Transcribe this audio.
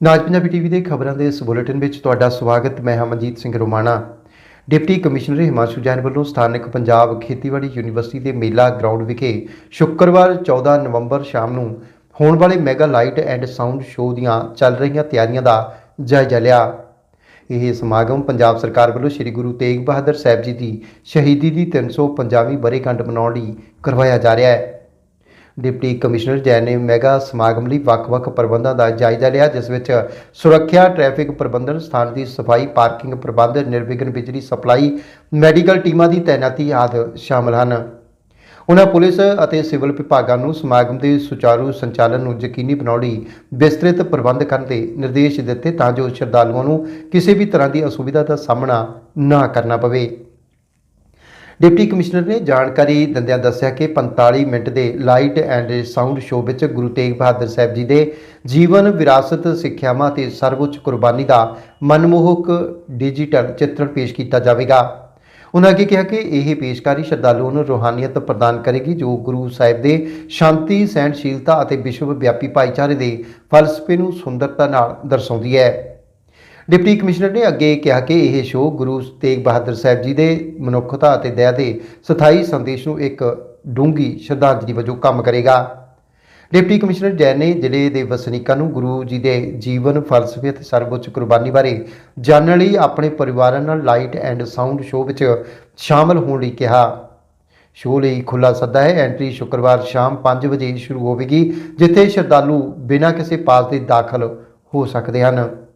ਨਾਜ Punjabi TV ਦੇ ਖਬਰਾਂ ਦੇ ਇਸ ਬੁਲੇਟਿਨ ਵਿੱਚ ਤੁਹਾਡਾ ਸਵਾਗਤ, ਮੈਂ ਹਮਨਜੀਤ ਸਿੰਘ ਰੋਮਾਣਾ। ਡਿਪਟੀ ਕਮਿਸ਼ਨਰ ਹਿਮਾਂਸ਼ੂ ਜੈਨ ਵੱਲੋਂ ਸਥਾਨਕ ਪੰਜਾਬ ਖੇਤੀਬਾੜੀ ਯੂਨੀਵਰਸਿਟੀ ਦੇ ਮੇਲਾ ਗਰਾਊਂਡ ਵਿਖੇ ਸ਼ੁੱਕਰਵਾਰ 14 ਨਵੰਬਰ ਸ਼ਾਮ ਨੂੰ ਹੋਣ ਵਾਲੇ mega light and sound show ਦੀਆਂ ਚੱਲ ਰਹੀਆਂ ਤਿਆਰੀਆਂ ਦਾ ਜਾਇਜ਼ਾ ਲਿਆ। ਇਹ ਸਮਾਗਮ ਪੰਜਾਬ ਸਰਕਾਰ ਵੱਲੋਂ ਸ੍ਰੀ ਗੁਰੂ ਤੇਗ ਬਹਾਦਰ ਸਾਹਿਬ ਜੀ ਦੀ ਸ਼ਹੀਦੀ ਦੀ 350ਵੀਂ ਬਰੇਗੰਢ ਮਨਾਉਣ ਲਈ ਕਰਵਾਇਆ ਜਾ ਰਿਹਾ ਹੈ। ਡਿਪਟੀ ਕਮਿਸ਼ਨਰ ਜੈਨ ਨੇ ਮੈਗਾ ਸਮਾਗਮ ਲਈ ਵੱਖ-ਵੱਖ ਪ੍ਰਬੰਧਾਂ ਦਾ ਜਾਇਜ਼ਾ ਲਿਆ, ਜਿਸ ਵਿੱਚ ਸੁਰੱਖਿਆ, ਟ੍ਰੈਫਿਕ ਪ੍ਰਬੰਧਨ, ਸਥਾਨ ਦੀ ਸਫ਼ਾਈ, ਪਾਰਕਿੰਗ ਪ੍ਰਬੰਧ, ਨਿਰਵਿਘਨ ਬਿਜਲੀ ਸਪਲਾਈ, ਮੈਡੀਕਲ ਟੀਮਾਂ ਦੀ ਤਾਇਨਾਤੀ ਆਦਿ ਸ਼ਾਮਲ ਹਨ। ਉਨ੍ਹਾਂ ਪੁਲਿਸ ਅਤੇ ਸਿਵਲ ਵਿਭਾਗਾਂ ਨੂੰ ਸਮਾਗਮ ਦੇ ਸੁਚਾਰੂ ਸੰਚਾਲਨ ਨੂੰ ਯਕੀਨੀ ਬਣਾਉਣ ਲਈ ਵਿਸਤ੍ਰਿਤ ਪ੍ਰਬੰਧ ਕਰਨ ਦੇ ਨਿਰਦੇਸ਼ ਦਿੱਤੇ ਤਾਂ ਜੋ ਸ਼ਰਧਾਲੂਆਂ ਨੂੰ ਕਿਸੇ ਵੀ ਤਰ੍ਹਾਂ ਦੀ ਅਸੁਵਿਧਾ ਦਾ ਸਾਹਮਣਾ ਨਾ ਕਰਨਾ ਪਵੇ। ਡਿਪਟੀ ਕਮਿਸ਼ਨਰ ਨੇ ਜਾਣਕਾਰੀ ਦਿੰਦਿਆਂ ਦੱਸਿਆ ਕਿ 45 ਮਿੰਟ ਦੇ ਲਾਈਟ ਐਂਡ ਸਾਊਂਡ ਸ਼ੋਅ ਵਿੱਚ ਗੁਰੂ ਤੇਗ ਬਹਾਦਰ ਸਾਹਿਬ ਜੀ ਦੇ ਜੀਵਨ, ਵਿਰਾਸਤ, ਸਿੱਖਿਆਵਾਂ ਤੇ ਸਰਵਉੱਚ ਕੁਰਬਾਨੀ ਦਾ ਮਨਮੋਹਕ ਡਿਜੀਟਲ ਚਿੱਤਰਣ ਪੇਸ਼ ਕੀਤਾ ਜਾਵੇਗਾ। ਉਨ੍ਹਾਂ ਅੱਗੇ ਕਿਹਾ ਕਿ ਇਹ ਪੇਸ਼ਕਾਰੀ ਸ਼ਰਧਾਲੂਆਂ ਨੂੰ ਰੋਹਾਨੀਅਤ ਪ੍ਰਦਾਨ ਕਰੇਗੀ, ਜੋ ਗੁਰੂ ਸਾਹਿਬ ਦੇ ਸ਼ਾਂਤੀ, ਸਹਿਣਸ਼ੀਲਤਾ ਅਤੇ ਵਿਸ਼ਵ ਵਿਆਪੀ ਭਾਈਚਾਰੇ ਦੇ ਫਲਸਫੇ ਨੂੰ ਸੁੰਦਰਤਾ ਨਾਲ ਦਰਸਾਉਂਦੀ ਹੈ। ਡਿਪਟੀ ਕਮਿਸ਼ਨਰ ਨੇ ਅੱਗੇ ਕਿਹਾ ਕਿ ਇਹ ਸ਼ੋਅ ਗੁਰੂ ਤੇਗ ਬਹਾਦਰ ਸਾਹਿਬ ਜੀ ਦੇ ਮਨੁੱਖਤਾ ਅਤੇ ਦਇਆ ਦੇ ਸਥਾਈ ਸੰਦੇਸ਼ ਨੂੰ ਇੱਕ ਡੂੰਘੀ ਸ਼ਰਧਾਂਜਲੀ ਵਜੋਂ ਕੰਮ ਕਰੇਗਾ। ਡਿਪਟੀ ਕਮਿਸ਼ਨਰ ਜੈਨ ਨੇ ਜ਼ਿਲ੍ਹੇ ਦੇ ਵਸਨੀਕਾਂ ਨੂੰ ਗੁਰੂ ਜੀ ਦੇ ਜੀਵਨ, ਫਲਸਫੇ ਅਤੇ ਸਰਵਉੱਚ ਕੁਰਬਾਨੀ ਬਾਰੇ ਜਾਣਨ ਲਈ ਆਪਣੇ ਪਰਿਵਾਰਾਂ ਨਾਲ ਲਾਈਟ ਐਂਡ ਸਾਊਂਡ ਸ਼ੋਅ ਵਿੱਚ ਸ਼ਾਮਲ ਹੋਣ ਲਈ ਕਿਹਾ। ਸ਼ੋਅ ਲਈ ਖੁੱਲਾ ਸੱਦਾ ਹੈ। ਐਂਟਰੀ ਸ਼ੁੱਕਰਵਾਰ ਸ਼ਾਮ 5 ਵਜੇ ਸ਼ੁਰੂ ਹੋਵੇਗੀ, ਜਿੱਥੇ ਸ਼ਰਧਾਲੂ ਬਿਨਾਂ ਕਿਸੇ ਪਾਸ ਦੇ ਦਾਖਲ ਹੋ ਸਕਦੇ ਹਨ।